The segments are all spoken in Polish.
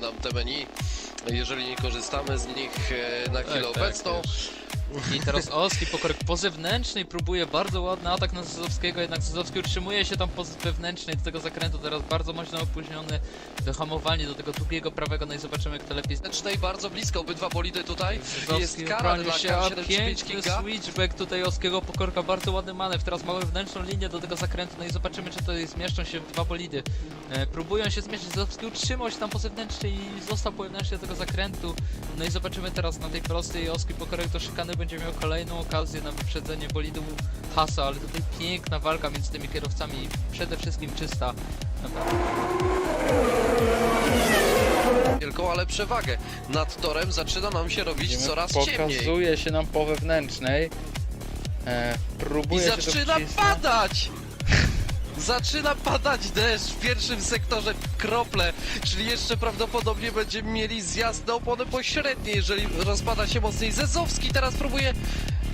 nam te menu. Jeżeli nie korzystamy z nich e, na chwilę tak, obecną, I teraz Oski pokorek po zewnętrznej próbuje bardzo ładny atak na Zuzowskiego, jednak Zuzowski utrzymuje się tam po wewnętrznej do tego zakrętu, teraz bardzo mocno opóźniony wyhamowanie do tego drugiego prawego, no i zobaczymy kto lepiej Stecznej bardzo blisko, obydwa bolidy tutaj. Jest Zuzowski kara dla się, a K75 piękny switchback tutaj Oskiego Pokorka, bardzo ładny manewr, teraz mamy wewnętrzną linię do tego zakrętu, no i zobaczymy czy tutaj zmieszczą się dwa bolidy. E, próbują się zmieścić, Zuzowski utrzymał się tam po zewnętrznej i został po wewnętrznej tego zakrętu, no i zobaczymy teraz na tej prostej Oski Pokorek do będzie miał kolejną okazję na wyprzedzenie bolidu Hasa, ale tutaj piękna walka między tymi kierowcami i przede wszystkim czysta. Wielką, ale przewagę nad torem zaczyna nam się robić Widzimy, coraz ciemniej. Pokazuje się nam po wewnętrznej. E, I próbuje się zaczyna padać! Zaczyna padać deszcz w pierwszym sektorze, krople, czyli jeszcze prawdopodobnie będziemy mieli zjazd na oponę pośrednie, jeżeli rozpada się mocniej. Zezowski teraz próbuje,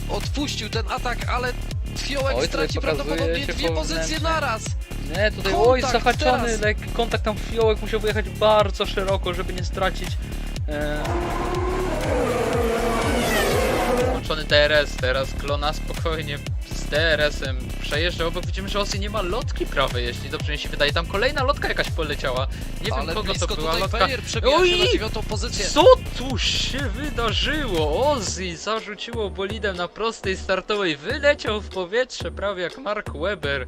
odpuścił ten atak, ale Fiołek Oj, tutaj straci pokazuje prawdopodobnie się dwie po pozycje naraz. Nie, tutaj Kontakt oj, zahaczony, teraz. lekki kontakt tam fiołek musiał wyjechać bardzo szeroko, żeby nie stracić. E... Włączony TRS, teraz klona spokojnie z TRS-em przejeżdża obok, widzimy, że Osy nie ma lotki prawej, jeśli dobrze mi się wydaje, tam kolejna lotka jakaś poleciała, nie wiem Ale kogo blisko to była tutaj lotka. Przebija się Oj! na dziewiątą pozycję. Co tu się wydarzyło? Ozzy zarzuciło bolidem na prostej startowej, wyleciał w powietrze prawie jak Mark Webber.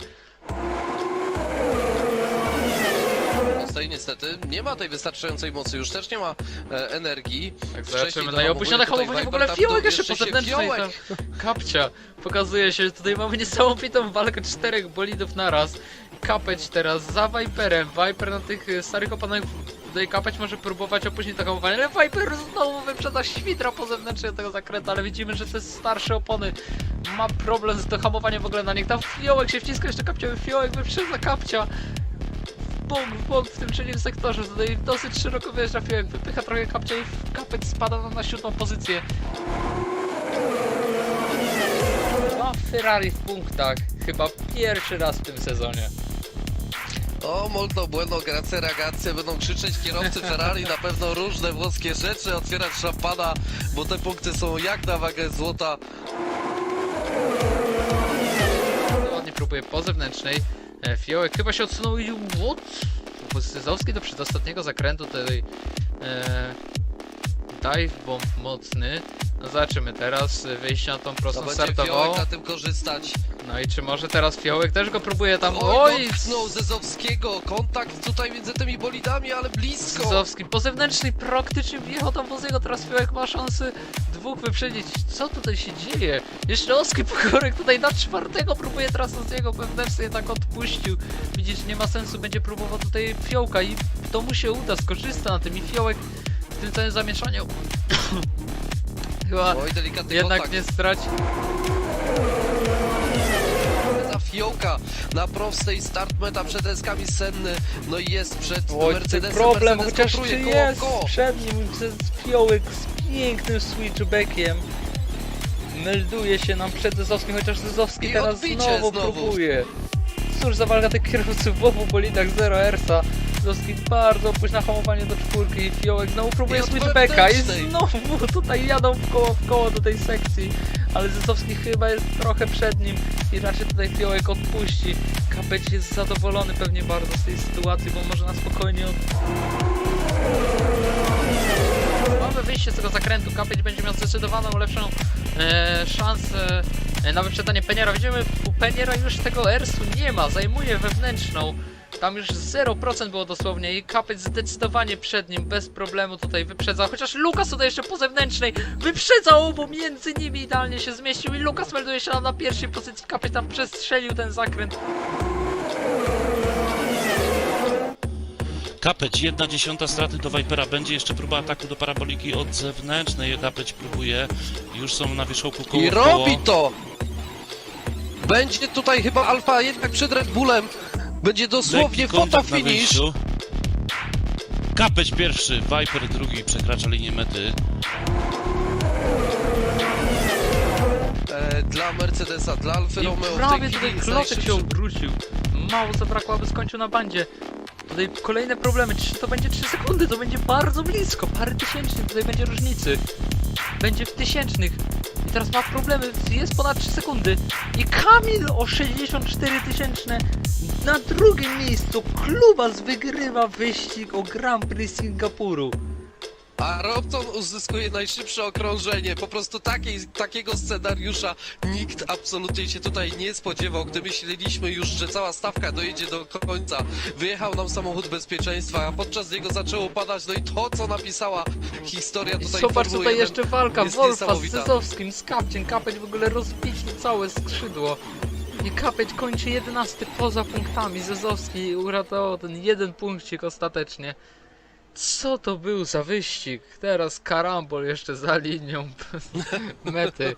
Tutaj niestety nie ma tej wystarczającej mocy, już też nie ma e, energii. Wcześniej zobaczymy. Dohamowuje opóźnione hamowanie w ogóle fiołek jeszcze po zewnętrznej. Tam Kapcia. Pokazuje się, że tutaj mamy niesamowitą walkę czterech bolidów naraz. Kapeć teraz za Viperem. Viper na tych e, starych oponach tutaj kapeć może próbować opóźnić to hamowanie, ale Viper znowu wyprzedza świdra po zewnętrznej tego zakrętu, ale widzimy, że te starsze opony ma problem z dohamowaniem w ogóle na nich. Tam fiołek się wciska jeszcze kapciowy, fiołek wyprzedza kapcia. W bok, w bok w tym trzecim sektorze, tutaj dosyć szeroko fiołek, wypycha trochę kapcia i kapeć spada na siódmą pozycję. Ma Ferrari w punktach, chyba pierwszy raz w tym sezonie. O, molto bueno, grazie ragazze, będą krzyczeć kierowcy Ferrari, na pewno różne włoskie rzeczy, otwierać szampana, bo te punkty są jak na wagę złota. Ładnie próbuje po zewnętrznej. E, Fiołek chyba się odsunął i what? Zyzowski do przedostatniego zakrętu tej e, dive bomb mocny. No zobaczymy teraz e, wyjście na tą To prostą będzie startową. Na tym korzystać. No i czy może teraz Fiołek też go próbuje tam. Oj, Oj! dotknął Zezowskiego, kontakt tutaj między tymi bolidami, ale blisko. Zyzowski po zewnętrznej praktycznie wjechał tam woz jego, teraz Fiołek ma szansę dwóch wyprzedzić. Co tutaj się dzieje? Jeszcze Oski Pokorek tutaj na czwartego próbuje teraz z jego wewnętrznej tak odpuścił. Widzisz, nie ma sensu, będzie próbował tutaj Fiołka i to mu się uda, skorzysta na tym i Fiołek w tym całym zamieszaniu chyba Oj, delikatny jednak kontakt. nie straci. Fiołka na prostej start meta przed deskami senny, no i jest przed Oj, Mercedesem. problem, Mercedes chociaż kontruje czy koło, jest koło. przed nim przez fiołek z pięknym switchbackiem. Melduje się nam przed Zezowskim, chociaż Zezowski I teraz znowu, znowu. próbuje. Cóż za walka tych kierowców w obu bolidach Zero Ersa. Zezowski bardzo późne hamowanie do czwórki i fiołek znowu próbuje I switchbacka i znowu tutaj jadą w koło w koło do tej sekcji. Ale Zezowski chyba jest trochę przed nim i raczej tutaj fiołek odpuści. Kapeć jest zadowolony pewnie bardzo z tej sytuacji, bo może na spokojnie od... Tego zakrętu, Kapeć będzie miał zdecydowaną lepszą e, szansę e, na wyprzedzanie Peniera. Widzimy, u Peniera już tego Ersu nie ma, zajmuje wewnętrzną. Tam już 0% było dosłownie i Kapeć zdecydowanie przed nim, bez problemu tutaj wyprzedzał. Chociaż Lukas tutaj jeszcze po zewnętrznej wyprzedzał, bo między nimi idealnie się zmieścił i Lukas melduje się na pierwszej pozycji. Kapeć tam przestrzelił ten zakręt. Kapeć, jedna dziesiąta straty do Vipera. Będzie jeszcze próba ataku do paraboliki od zewnętrznej. Kapeć próbuje. Już są na wierzchołku koło I robi to! Będzie tutaj chyba Alfa jednak przed Red Bullem. Będzie dosłownie Lekki foto kontakt na finish. wyjściu. Kapeć pierwszy, Viper drugi przekracza linię mety. E, dla Mercedesa, dla Alfy I Romeo w prawie tej tutaj chwili klocek się obrócił. Mało co brakło, aby skończył na bandzie. Tutaj kolejne problemy, czy to będzie 3 sekundy, to będzie bardzo blisko, parę tysięcznych tutaj będzie różnicy. Będzie w tysięcznych. I teraz ma problemy, jest ponad 3 sekundy. I Kamil o 64 tysięczne na drugim miejscu. Klubas wygrywa wyścig o Grand Prix Singapuru. A Robson uzyskuje najszybsze okrążenie. Po prostu takiej, takiego scenariusza nikt absolutnie się tutaj nie spodziewał. Gdy myśleliśmy już, że cała stawka dojedzie do końca, wyjechał nam samochód bezpieczeństwa, a podczas niego zaczęło padać. No i to, co napisała historia I tutaj zobacz Formuły tutaj 1, jeszcze walka jest Wolfa z niesamowita. Zezowskim, z Kapciem. Kapeć w ogóle rozbicił całe skrzydło. I Kapeć kończy 11 poza punktami. Zezowski uratował ten jeden punkcik ostatecznie. Co to był za wyścig? Teraz karambol jeszcze za linią mety.